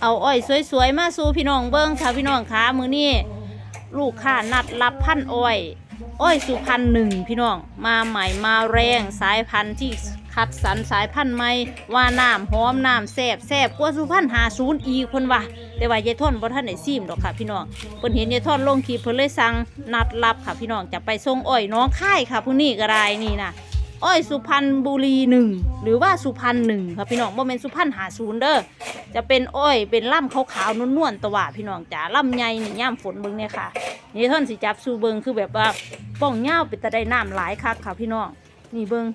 เอาอ้อยสวยๆมาสู่พี่น้องเบิ้งค่ะพี่น้องคะมือนี้ลูกค้านัดรับพันอ้อย อ้อยสุพรรณหนึ่งพี่น้องมาใหม่มาแรงสายพันธุ์ที่คัดสรรสายพันธุ์ใหม่ว่าน้ำหอมน้ำแซบแซบกว่าสุพรรณหาศูนย์อีคนว่าแต่ว่ายายท่อนบ่ท่านได้ซิมดอกค่ะพี่น้องเพิ่นเห็นยายท่อนลงคลิปเพิ่นเลยสั่งนัดรับค่ะพี่น้องจะไปส่งอ้อยน้องค่ายค่ะผู้นี้ก็ได้นี่นะ อ้อยสุพรรณบุรีหนึ่งหรือว่าสุพรรณหนึ่งครับพี่น้องโมเมนสุพรรณหาศูนย์เด้อจะเป็นอ้อยเป็นล่ำขาวๆนุ่นๆตะว่าพี่น้องจ๋าล่ำใหญ่นี่ย่ามฝนเบิ้งเนี่ยค่ะนี่ท่อนสีจับสูเบิ้งคือแบบว่าป้องเง่าเป็นตะได้น้ำหลายคักค่ะพี่น้องนี่เบิ้ง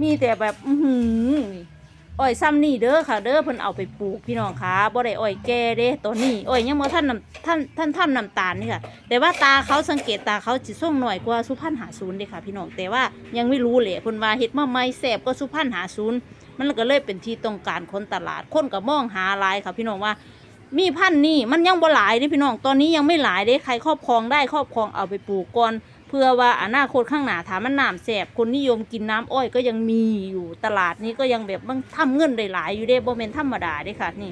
มีแต่แบบ อือหือ อ้อยซ้ำนี่เด้อค่ะ เด้อเพิ่นเอาไปปลูกพี่น้องค่ะบ่ได้อ้อยแก่เด้ตัวนี้อ้อยยังบ่ท่านน้ำท่านท่านท่านน้ำตาลนี่ค่ะ แต่ว่าตาเขาสังเกตตาเขาจิส่งหน่อยกว่าสุพรรณหาศูนย์เด้ค่ะ พี่น้องแต่ว่ายังไม่รู้เลยคนว่าเฮ็ดมาไม่แสบก็สุพรรณหาศูนย์มันก็เลยเป็นที่ต้องการคนตลาดคนก็มองหาหลายค่ะ พี่น้องว่า มีพันธุ์นี่มันยังบ่หลายเด้พี่น้องตอนนี้ยังไม่หลายเด้ใครครอบครองได้ครอบครองเอาไปปลูกก่อน เพื่อว่าอนาคตข้างหน้าถามมันน้ำแสบคนนิยมกินน้ำอ้อยก็ยังมีอยู่ตลาดนี้ก็ยังแบบมันทำเงินได้หลายอยู่เด้บ่แม่นธรรมดาเด้ค่ะนี่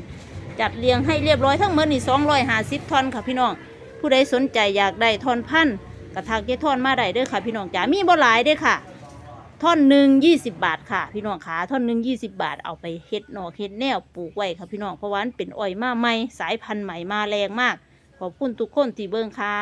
จัดเรียงให้เรียบร้อยทั้งหมดนี่250ทอนค่ะพี่น้อง ผู้ใดสนใจอยากได้ทอนพันกระทากเกทอนมาได้เด้อค่ะ พี่น้องจ๋ามีบ่หลายเด้อค่ะท่อนหนึ่งยี่สิบบาทค่ะ พี่น้องขาท่อนหนึ่งยี่สิบบาทเอาไปเฮ็ดหนอกเฮ็ดแนวปลูกไว้ค่ะพี่น้องเพราะว่ามันเป็นอ้อยมาใหม่สายพันธุ์ใหม่มาแรงมาก ขอบคุณทุกคนที่เบิ่งค่ะ